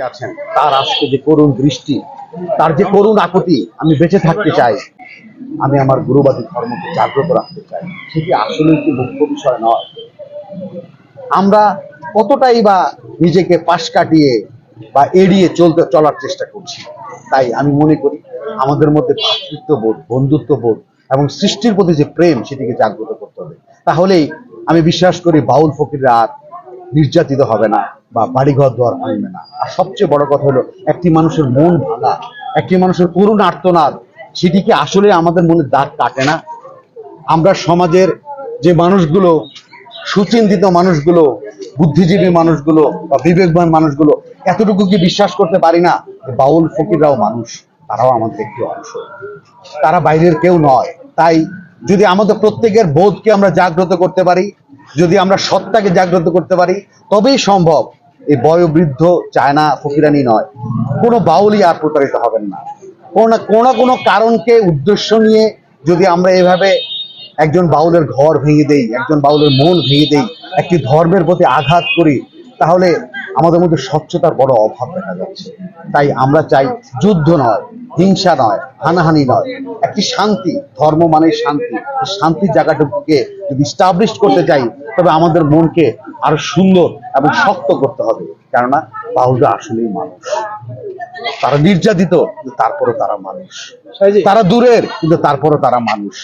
আছেন তার আজকে যে করুণ দৃষ্টি তার যে করুণ আকুতি আমি বেঁচে থাকতে চাই। আমি আমার গুরুবাদী ধর্মকে জাগ্রত রাখতে চাই। সেটি আসলে কি মুখ্য বিষয় নয়? আমরা কতটাই বা নিজেকে পাশ কাটিয়ে বা এড়িয়ে চলতে চলার চেষ্টা করছি তাই আমি মনে করি আমাদের মধ্যে ভ্রাতৃত্ববোধ বন্ধুত্ববোধ এবং সৃষ্টির প্রতি যে প্রেম সেটিকে জাগ্রত করতে হবে। তাহলেই আমি বিশ্বাস করি বাউল ফকিররা আর নির্যাতিত হবে না বা বাড়িঘর দোয়ার ভাঙবে না। আর সবচেয়ে বড় কথা হলো, একটি মানুষের মন ভাঙা, একটি মানুষের করুণ আর্তনাদ, সেটিকে আসলে আমাদের মনে দাগ কাটে না। আমরা সমাজের যে মানুষগুলো, সুচিন্তিত মানুষগুলো, বুদ্ধিজীবী মানুষগুলো বা বিবেকবান মানুষগুলো, এতটুকু কি বিশ্বাস করতে পারি না বাউল ফকিররাও মানুষ, তারাও আমাদের একটি অংশ। তারা বাইরের কেউ নয়। তাই যদি আমাদের প্রত্যেকের বোধকে আমরা জাগ্রত করতে পারি যদি আমরা সত্তাকে জাগ্রত করতে পারি, তবেই সম্ভব এই বয়োবৃদ্ধ চায়না ফকিরানি নয়। কোনো বাউলই আর প্রতারিত হবেন না। কোনো কোনো কোনো কারণকে উদ্দেশ্য নিয়ে যদি আমরা এভাবে একজন বাউলের ঘর ভেঙে দেই, একজন বাউলের মন ভেঙে দেই, একটি ধর্মের প্রতি আঘাত করি, তাহলে আমাদের মধ্যে স্বচ্ছতার বড় অভাব দেখা যাচ্ছে। তাই আমরা চাই যুদ্ধ নয় হিংসা নয় হানাহানি নয় একটি শান্তি ধর্ম মানে শান্তি। শান্তির জায়গাটুকুকে যদি স্টাবলিশ করতে চাই তবে আমাদের মনকে আরও সুন্দর এবং শক্ত করতে হবে। কেননা বাউলরা আসলেই মানুষ। তারা নির্যাতিত কিন্তু তারপরও তারা মানুষ। তারা দূরের কিন্তু তারপরও তারা মানুষ।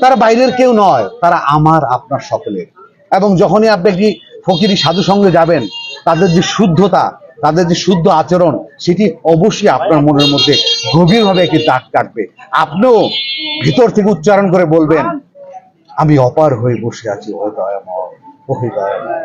তারা বাইরের কেউ নয় তারা আমার আপনার সকলের। এবং যখনই আপনি একটি ফকিরি সাধু সঙ্গে যাবেন তাদের যে শুদ্ধতা, তাদের যে শুদ্ধ আচরণ, সেটি অবশ্যই আপনার মনের মধ্যে গভীরভাবে একটি দাগ কাটবে। আপনিও ভিতর থেকে উচ্চারণ করে বলবেন, আমি অপার হয়ে বসে আছি, ও দয়াময় ওহে দয়াময়